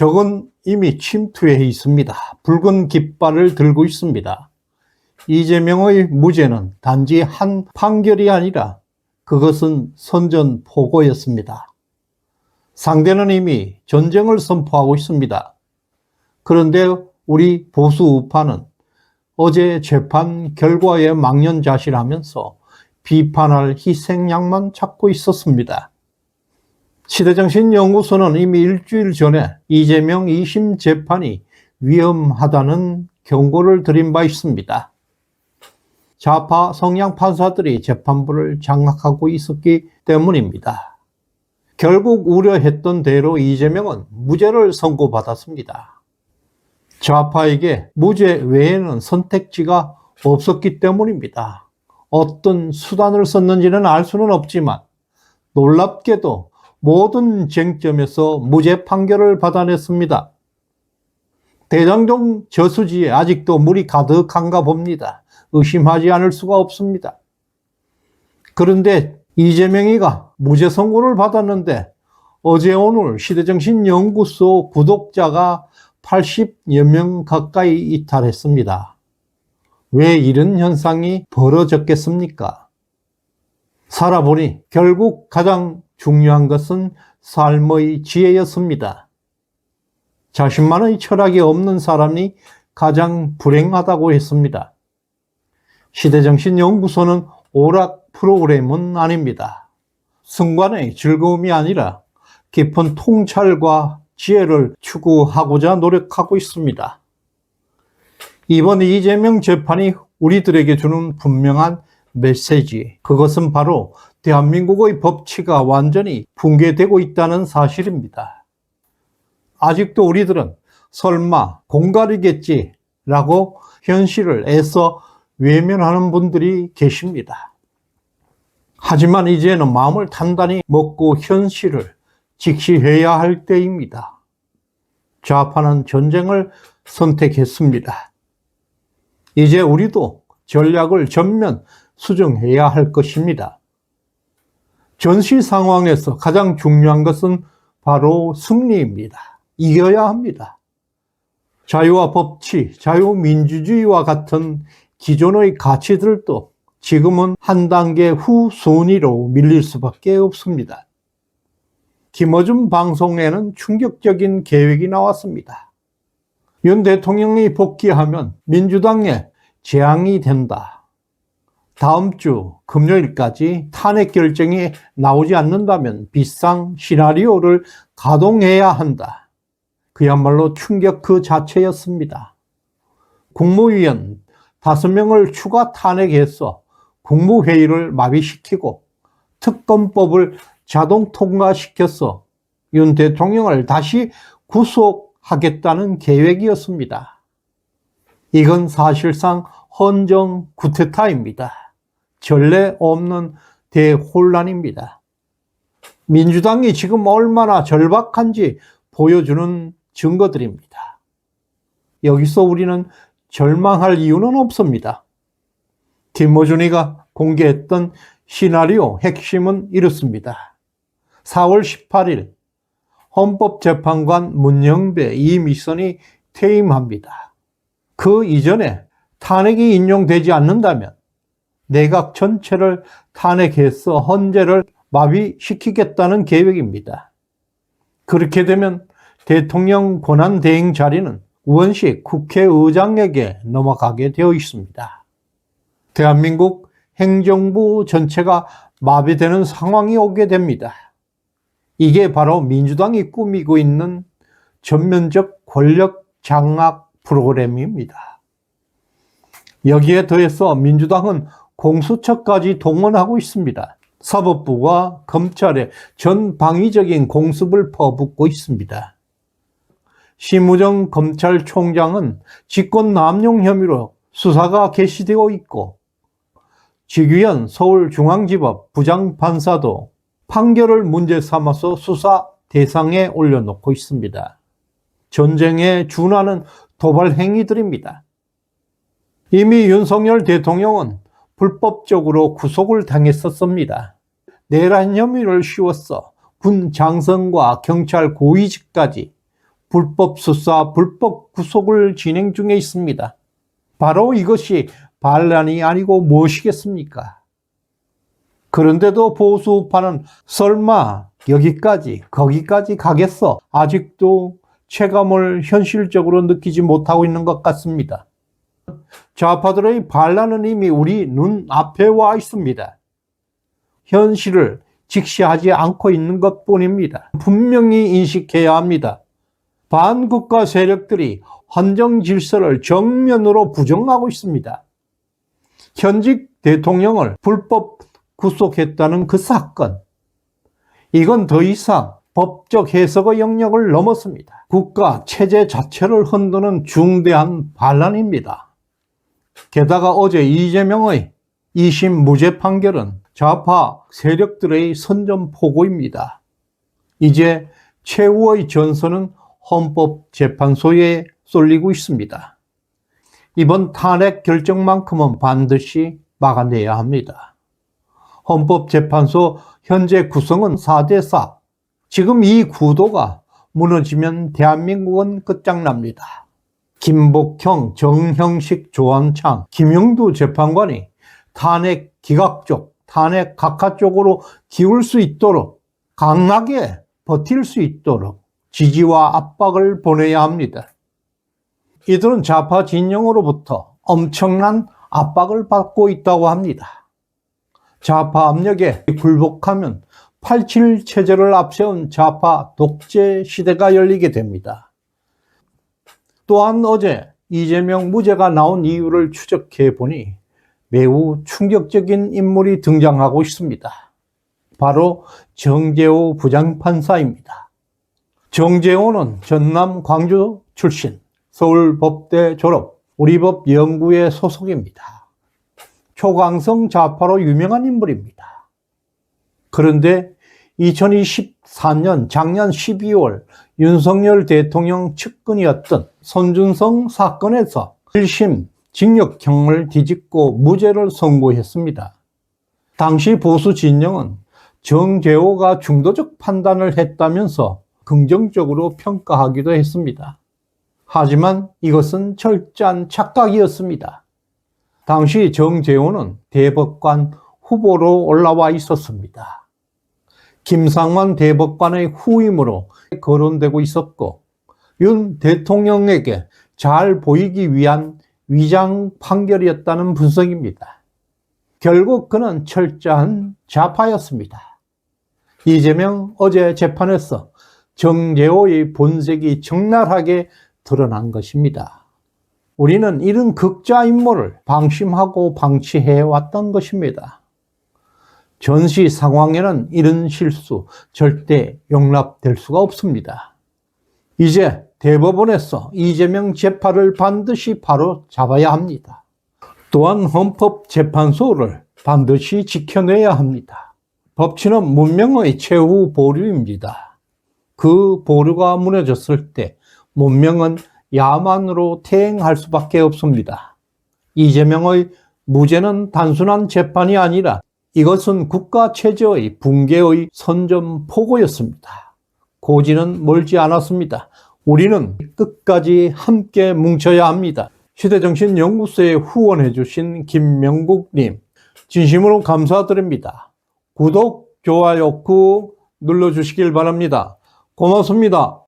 적은 이미 침투해 있습니다. 붉은 깃발을 들고 있습니다. 이재명의 무죄는 단지 한 판결이 아니라 그것은 선전포고였습니다. 상대는 이미 전쟁을 선포하고 있습니다. 그런데 우리 보수 우파는 어제 재판 결과에 망연자실하면서 비판할 희생양만 찾고 있었습니다. 시대정신연구소는 이미 일주일 전에 이재명 2심 재판이 위험하다는 경고를 드린 바 있습니다. 좌파 성향 판사들이 재판부를 장악하고 있었기 때문입니다. 결국 우려했던 대로 이재명은 무죄를 선고받았습니다. 좌파에게 무죄 외에는 선택지가 없었기 때문입니다. 어떤 수단을 썼는지는 알 수는 없지만 놀랍게도 모든 쟁점에서 무죄 판결을 받아냈습니다. 대장동 저수지에 아직도 물이 가득한가 봅니다. 의심하지 않을 수가 없습니다. 그런데 이재명이가 무죄 선고를 받았는데 어제 오늘 시대정신연구소 구독자가 80여 명 가까이 이탈했습니다. 왜 이런 현상이 벌어졌겠습니까? 살아보니 결국 가장 중요한 것은 삶의 지혜였습니다. 자신만의 철학이 없는 사람이 가장 불행하다고 했습니다. 시대정신연구소는 오락 프로그램은 아닙니다. 순간의 즐거움이 아니라 깊은 통찰과 지혜를 추구하고자 노력하고 있습니다. 이번 이재명 재판이 우리들에게 주는 분명한 메시지, 그것은 바로 대한민국의 법치가 완전히 붕괴되고 있다는 사실입니다. 아직도 우리들은 설마 공갈이겠지 라고 현실을 애써 외면하는 분들이 계십니다. 하지만 이제는 마음을 단단히 먹고 현실을 직시해야 할 때입니다. 좌파는 전쟁을 선택했습니다. 이제 우리도 전략을 전면 수정해야 할 것입니다. 전시 상황에서 가장 중요한 것은 바로 승리입니다. 이겨야 합니다. 자유와 법치, 자유민주주의와 같은 기존의 가치들도 지금은 한 단계 후 순위로 밀릴 수밖에 없습니다. 김어준 방송에는 충격적인 계획이 나왔습니다. 윤 대통령이 복귀하면 민주당에 재앙이 된다. 다음 주 금요일까지 탄핵 결정이 나오지 않는다면 비상 시나리오를 가동해야 한다. 그야말로 충격 그 자체였습니다. 국무위원 5명을 추가 탄핵해서 국무회의를 마비시키고 특검법을 자동 통과시켜서 윤 대통령을 다시 구속하겠다는 계획이었습니다. 이건 사실상 헌정 구테타입니다. 전례 없는 대혼란입니다. 민주당이 지금 얼마나 절박한지 보여주는 증거들입니다. 여기서 우리는 절망할 이유는 없습니다. 김어준이가 공개했던 시나리오 핵심은 이렇습니다. 4월 18일 헌법재판관 문영배 이미선이 퇴임합니다. 그 이전에 탄핵이 인용되지 않는다면 내각 전체를 탄핵해서 헌재를 마비시키겠다는 계획입니다. 그렇게 되면 대통령 권한 대행 자리는 원식 국회의장에게 넘어가게 되어 있습니다. 대한민국 행정부 전체가 마비되는 상황이 오게 됩니다. 이게 바로 민주당이 꾸미고 있는 전면적 권력 장악 프로그램입니다. 여기에 더해서 민주당은 공수처까지 동원하고 있습니다. 사법부가 검찰에 전방위적인 공습을 퍼붓고 있습니다. 심우정 검찰총장은 직권 남용 혐의로 수사가 개시되고 있고 지규현 서울중앙지법 부장판사도 판결을 문제 삼아서 수사 대상에 올려놓고 있습니다. 전쟁에 준하는 도발 행위들입니다. 이미 윤석열 대통령은 불법적으로 구속을 당했었습니다. 내란 혐의를 씌웠어 군 장성과 경찰 고위직까지 불법 수사, 불법 구속을 진행 중에 있습니다. 바로 이것이 반란이 아니고 무엇이겠습니까? 그런데도 보수파는 설마 여기까지, 거기까지 가겠어? 아직도 체감을 현실적으로 느끼지 못하고 있는 것 같습니다. 좌파들의 반란은 이미 우리 눈 앞에 와 있습니다. 현실을 직시하지 않고 있는 것 뿐입니다. 분명히 인식해야 합니다. 반국가 세력들이 헌정 질서를 정면으로 부정하고 있습니다. 현직 대통령을 불법 구속했다는 그 사건. 이건 더 이상 법적 해석의 영역을 넘었습니다. 국가 체제 자체를 흔드는 중대한 반란입니다. 게다가 어제 이재명의 2심 무죄 판결은 좌파 세력들의 선전포고입니다. 이제 최후의 전선은 헌법재판소에 쏠리고 있습니다. 이번 탄핵 결정만큼은 반드시 막아내야 합니다. 헌법재판소 현재 구성은 4대 4. 지금 이 구도가 무너지면 대한민국은 끝장납니다. 김복형, 정형식, 조한창, 김영두 재판관이 탄핵 기각 쪽, 탄핵 각하 쪽으로 기울 수 있도록 강하게 버틸 수 있도록 지지와 압박을 보내야 합니다. 이들은 좌파 진영으로부터 엄청난 압박을 받고 있다고 합니다. 좌파 압력에 굴복하면 87 체제를 앞세운 좌파 독재 시대가 열리게 됩니다. 또한 어제 이재명 무죄가 나온 이유를 추적해 보니 매우 충격적인 인물이 등장하고 있습니다. 바로 정재호 부장판사입니다. 정재호는 전남 광주 출신, 서울법대 졸업, 우리법 연구회 소속입니다. 초강성 좌파로 유명한 인물입니다. 그런데 2024년 작년 12월 윤석열 대통령 측근이었던 손준성 사건에서 1심 징역형을 뒤집고 무죄를 선고했습니다. 당시 보수 진영은 정재호가 중도적 판단을 했다면서 긍정적으로 평가하기도 했습니다. 하지만 이것은 철저한 착각이었습니다. 당시 정재호는 대법관 후보로 올라와 있었습니다. 김상만 대법관의 후임으로 거론되고 있었고, 윤 대통령에게 잘 보이기 위한 위장 판결이었다는 분석입니다. 결국 그는 철저한 좌파였습니다. 이재명 어제 재판에서 정재호의 본색이 적나라하게 드러난 것입니다. 우리는 이런 극자 인물을 방심하고 방치해 왔던 것입니다. 전시 상황에는 이런 실수 절대 용납될 수가 없습니다. 이제 대법원에서 이재명 재판을 반드시 바로 잡아야 합니다. 또한 헌법재판소를 반드시 지켜내야 합니다. 법치는 문명의 최후 보류입니다. 그 보류가 무너졌을 때 문명은 야만으로 퇴행할 수밖에 없습니다. 이재명의 무죄는 단순한 재판이 아니라 이것은 국가 체제의 붕괴의 선전포고였습니다. 고지는 멀지 않았습니다. 우리는 끝까지 함께 뭉쳐야 합니다. 시대정신연구소에 후원해 주신 김명국님, 진심으로 감사드립니다. 구독, 좋아요, 꾹 눌러주시길 바랍니다. 고맙습니다.